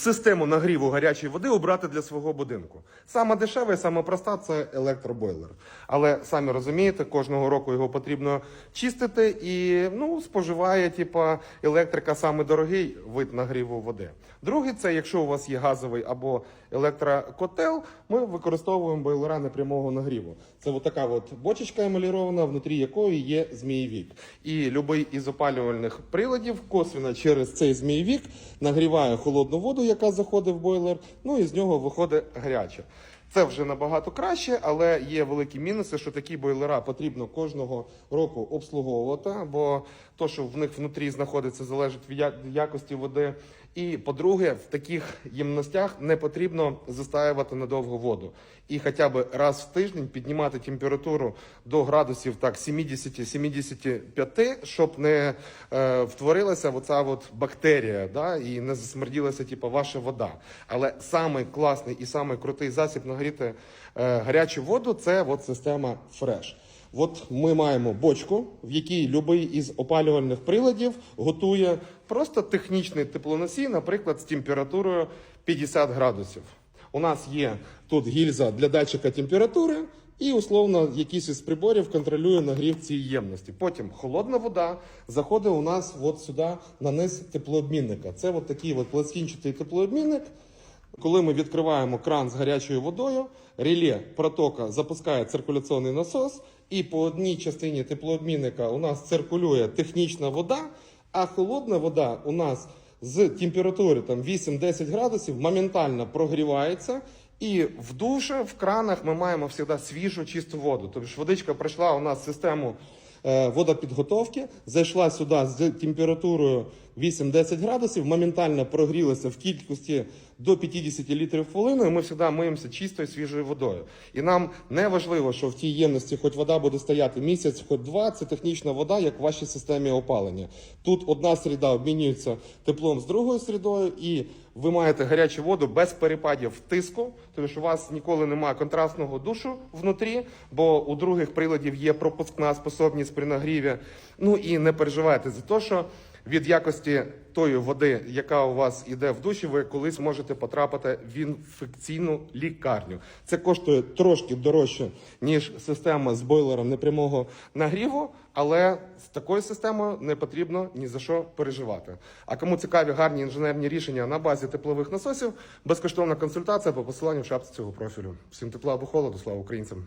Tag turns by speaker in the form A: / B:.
A: Систему нагріву гарячої води обрати для свого будинку. Саме дешева і саме проста це електробойлер. Але самі розумієте, кожного року його потрібно чистити і ну, споживає типа електрика саме дорогий вид нагріву води. Другий це якщо у вас є газовий або електрокотел, ми використовуємо бойлера непрямого нагріву. Це от така от бочечка емалірована, внутрі якої є змієвік. І будь-який із опалювальних приладів косвенно через цей змієвік нагріває холодну воду, яка заходить в бойлер, ну і з нього виходить гаряча. Це вже набагато краще, але є великі мінуси, що такі бойлера потрібно кожного року обслуговувати, бо то, що в них внутрі знаходиться, залежить від якості води. І по-друге, в таких ємностях не потрібно застаювати надовго воду. І хоча б раз в тиждень піднімати температуру до градусів так 70-75, щоб не е, втворилася оця от бактерія, да, і не засмерділася типу, ваша вода. Але самий класний і самий крутий засіб нагріти е, гарячу воду це от система Fresh. От ми маємо бочку, в якій будь-який із опалювальних приладів готує просто технічний теплоносій, наприклад, з температурою 50 градусів. У нас є тут гільза для датчика температури, і условно якийсь із приборів контролює нагрів цієї ємності. Потім холодна вода заходить у нас от сюди на низ теплообмінника. Це от такий от пластинчатий теплообмінник. Коли ми відкриваємо кран з гарячою водою, реле протока запускає циркуляційний насос, і по одній частині теплообмінника у нас циркулює технічна вода, а холодна вода у нас з температури там 8-10 градусів моментально прогрівається. І в душі, в кранах ми маємо завжди свіжу чисту воду. Тобто водичка пройшла у нас систему водопідготовки, зайшла сюди з температурою 8-10 градусів, моментально прогрілася в кількості до 50 літрів в хвилину, і ми завжди миємося чистою свіжою водою. І нам не важливо, що в тій ємності хоч вода буде стояти місяць, хоч два, це технічна вода, як в вашій системі опалення. Тут одна среда обмінюється теплом з другою середою, і ви маєте гарячу воду без перепадів тиску, тому що у вас ніколи немає контрастного душу внутрі, бо у других приладів є пропускна способність при нагріві. Ну і не переживайте за те, що від якості тої води, яка у вас іде в душі, ви колись можете потрапити в інфекційну лікарню. Це коштує трошки дорожче, ніж система з бойлером непрямого нагріву, але з такою системою не потрібно ні за що переживати. А кому цікаві гарні інженерні рішення на базі теплових насосів, безкоштовна консультація по посиланню в шапці цього профілю. Всім тепла або холоду, слава українцям!